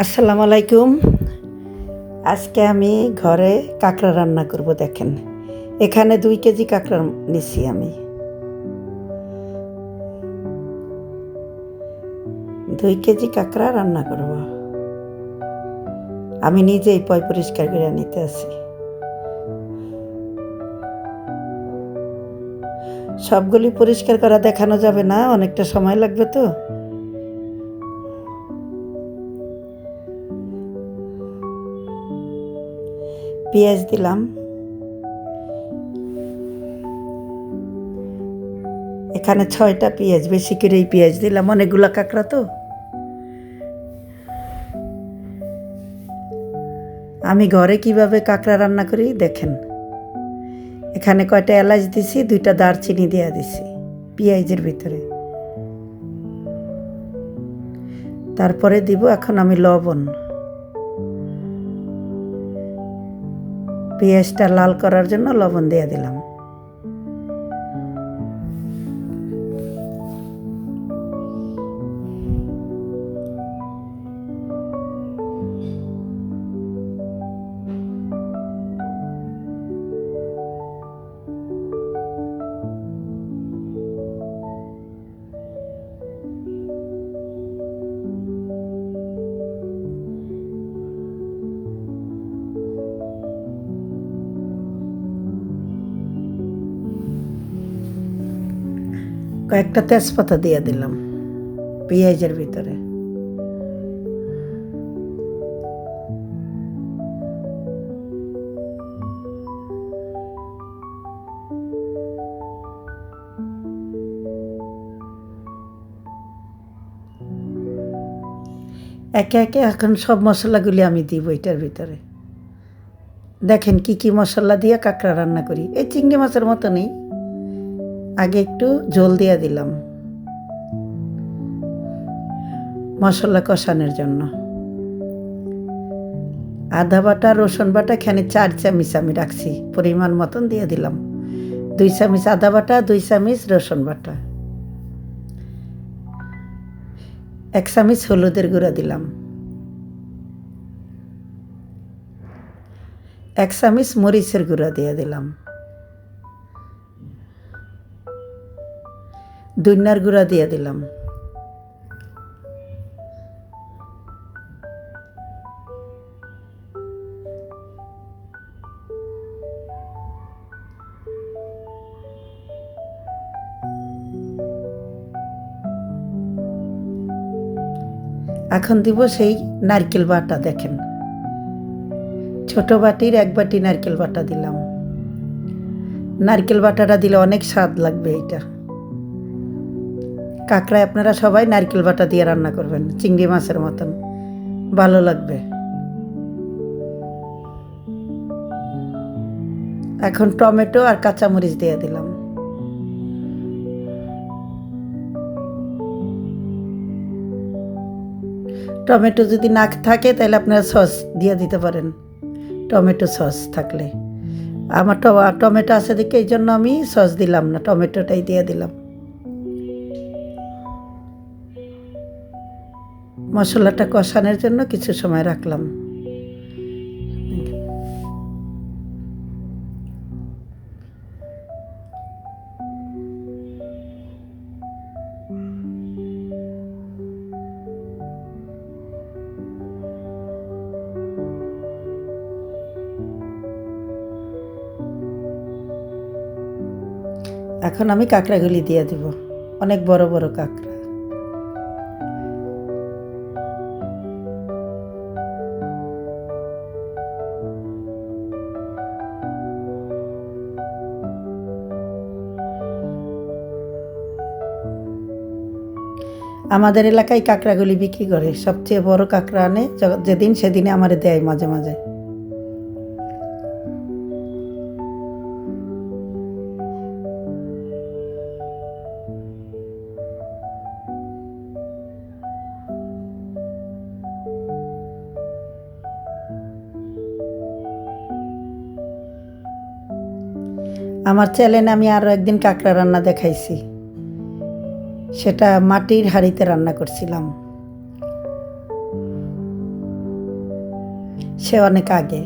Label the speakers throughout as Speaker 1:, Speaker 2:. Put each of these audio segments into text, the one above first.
Speaker 1: আসসালামু আলাইকুম। আজকে আমি ঘরে কাঁকড়া রান্না করব, দেখেন। এখানে দুই কেজি কাঁকড়া নিছি আমি। দুই কেজি কাঁকড়া রান্না করব। আমি নিজেই পয় পরিষ্কার করে নিতে আছি। সবগুলি পরিষ্কার করা দেখানো যাবে না, অনেকটা সময় লাগবে তো। পেঁয়াজ দিলাম। এখানে ছয়টা পেঁয়াজ, বেশি করেই পেঁয়াজ দিলাম। অনেকগুলো কাঁকড়া তো। আমি ঘরে কীভাবে কাঁকড়া রান্না করি দেখেন। এখানে কয়টা এলাচ দিছি, দুইটা দারচিনি দেওয়া দিছি পেঁয়াজের ভিতরে। তারপরে দিব এখন আমি লবণ। পেঁয়াজটা লাল করার জন্য লবণ দিয়ে দিলাম। কয়েকটা তেজপাতা দিয়ে দিলাম, পেঁয়াজের ভিতরে। একে একে এখন সব মশলাগুলি আমি দিব এটার ভিতরে। দেখেন কি কি মশলা দিয়ে কাঁকড়া রান্না করি। এই চিংড়ি মাছের মতো নেই আগে একটু জল দিয়ে দিলাম। মশলা কষানোর জন্য। আদা বাটা, রসুন বাটা এখানে চার চামচ আমি রাখছি, পরিমাণ মতন দিয়ে দিলাম। দুই চামচ আদা বাটা, দুই চামচ রসুন বাটা। এক চামচ হলুদের গুঁড়া দিলাম। এক চামচ মরিচের গুঁড়া দিয়ে দিলাম। দুইনার গুঁড়া দিয়ে দিলাম। এখন দিব সেই নারকেল বাটা, দেখেন। ছোট বাটির এক বাটি নারকেল বাটা দিলাম। নারকেল বাটাটা দিলে অনেক স্বাদ লাগবে এটা। কাঁকড়ায় আপনারা সবাই নারকেল বাটা দিয়ে রান্না করবেন, চিংড়ি মাছের মতন। ভালো লাগবে। এখন টমেটো আর কাঁচামরিচ দিয়ে দিলাম। টমেটো যদি না থাকে, তাহলে আপনারা সস দিয়ে দিতে পারেন। টমেটো সস থাকলে। আমার টমেটো আছে দেখে এই জন্য আমি সস দিলাম না, টমেটোটাই দিয়ে দিলাম। মশলাটা কষানোর জন্য কিছু সময় রাখলাম। এখন আমি কাঁকড়াগুলি দিয়ে দিব। অনেক বড় বড় কাঁকড়া। আমাদের এলাকায় কাঁকড়াগুলি বিক্রি করে। সবচেয়ে বড় কাঁকড়া আনে যেদিন সেদিনে আমার দেয় মাঝে মাঝে। আমার চ্যানেলে আমি আরও একদিন কাঁকড়া রান্না দেখাইছি। সেটা মাটির হাঁড়িতে রান্না করছিলাম। সে অনেক আগে।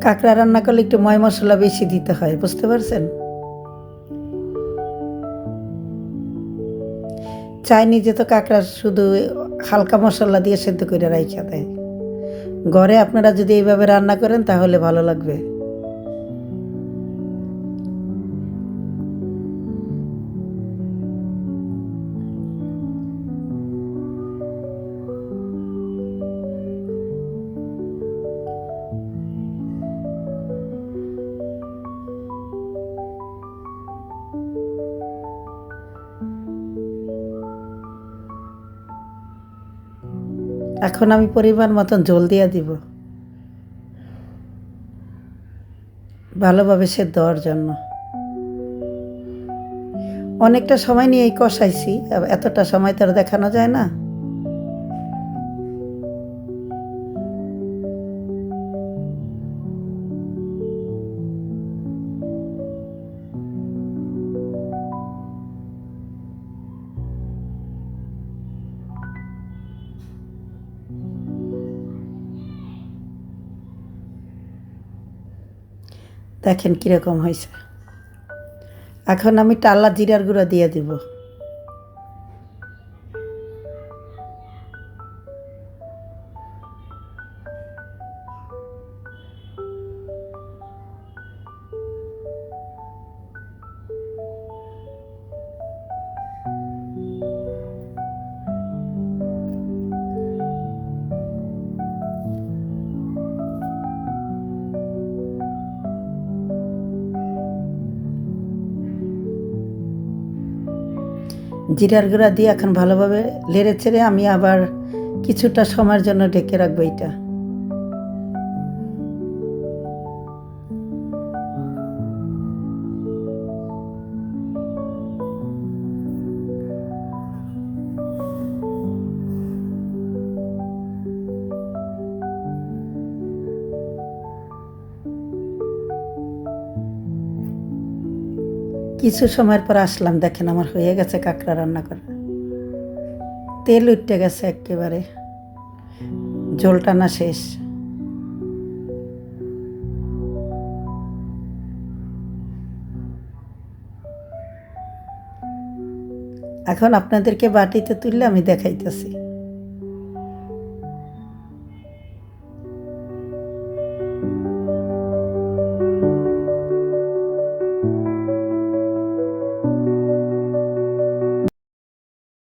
Speaker 1: কাঁকড়া রান্না করলে একটু ময় মশলা বেশি দিতে হয়, বুঝতে পারছেন? চাইনিজে তো কাঁকড়া শুধু হালকা মশলা দিয়ে সেদ্ধ করে রাইখা দেয়। ঘরে আপনারা যদি এইভাবে রান্না করেন তাহলে ভালো লাগবে। এখন আমি পরিমাণ মতন জল দিয়ে দিব। ভালোভাবে সেদ্ধ দেওয়ার জন্য। অনেকটা সময় নিয়েই কষাইছি, এতটা সময় তো দেখানো যায় না। দেখেন কীরকম হয়েছে। এখন আমি টাল্লা জিরার গুঁড়া দিয়ে দিব। জিরার গুঁড়া দিয়ে এখন ভালোভাবে লেড়ে ছেড়ে আমি আবার কিছুটা সময়ের জন্য ঢেকে রাখব এটা কিছু সময়ের পর আসলাম, দেখেন আমার হয়ে গেছে কাঁকড়া রান্না করা। তেল উঠতে গেছে একেবারে। ঝোল টানা শেষ। এখন আপনাদেরকে বাটিতে তুললে আমি দেখাইতেছি।